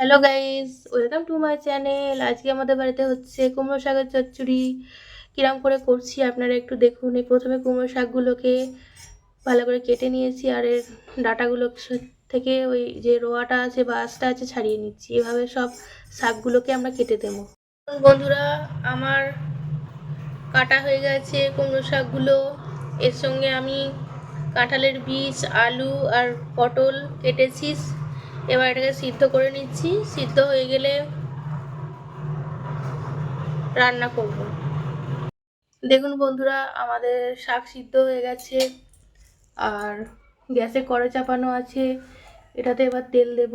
Hello guys welcome to my channel আজকে আমাদের বাড়িতে হচ্ছে কুমড়ো শাকের চচ্চড়ি। কিরাম করে করছি আপনারা একটু দেখুন। এই প্রথমে কুমড়ো শাকগুলোকে ভালো করে কেটে নিয়েছি আর এর ডাটাগুলো থেকে ওই যে রোয়াটা আছে বা আছে ছাড়িয়ে নিচ্ছি। এভাবে সব শাকগুলোকে আমরা কেটে দেবো। বন্ধুরা, আমার কাটা হয়ে গেছে কুমড়ো শাকগুলো। এর সঙ্গে আমি কাঁঠালের বীজ, আলু আর পটল কেটেছি। এবার এটাকে সিদ্ধ করে নিচ্ছি। সিদ্ধ হয়ে গেলে রান্না করব। দেখুন বন্ধুরা, আমাদের শাক সিদ্ধ হয়ে গেছে, আর গ্যাসে কড়া চাপানো আছে, এটাতে এবার তেল দেব।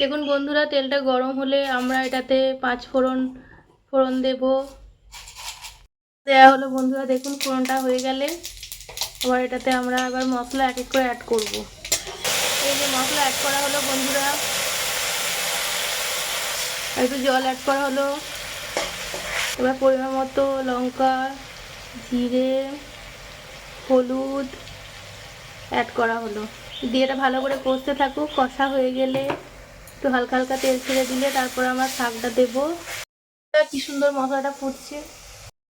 দেখুন বন্ধুরা, তেলটা গরম হলে আমরা এটাতে পাঁচ ফোড়ন ফোড়ন দেব। দেওয়া হলো বন্ধুরা, দেখুন ফোড়নটা হয়ে গেলে, এবার এটাতে আমরা এবার মশলা এক এক করে অ্যাড করব। এই যে মশলা অ্যাড করা হলো বন্ধুরা। একটু জল অ্যাড করা হলো। এবার পরিমাণ মতো লঙ্কা, জিরে, হলুদ অ্যাড করা হলো। দিয়ে এটা ভালো করে কষতে থাকুক, কষা হয়ে গেলে একটু হালকা হালকা তেল ছেড়ে দিলে তারপর আমরা শাকটা দেবো। কি সুন্দর মশলাটা ফুটছে।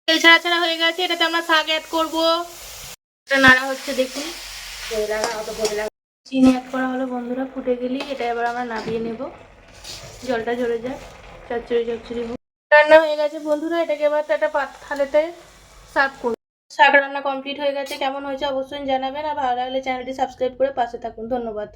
তেল ছাড়া ছাড়া হয়ে গেছে, এটাতে আমরা শাক অ্যাড করব। এটা নাড়া হচ্ছে দেখুন। চিনি অ্যাড করা হলো, বন্ধুরা, ফুটে গেলেই এটা এবার আমরা নামিয়ে নেব। জলটা ঝরে যাক, চচ্চড়ি চচ্চড়ি। রান্না হয়ে গেছে, বন্ধুরা, এটাকে এবার একটা পাত থালেতে সার্ভ করব। শাক রান্না কমপ্লিট হয়ে গেছে, কেমন হয়েছে অবশ্যই জানাবেন, আর ভালো লাগলে চ্যানেলটি সাবস্ক্রাইব করে পাশে থাকুন, ধন্যবাদ।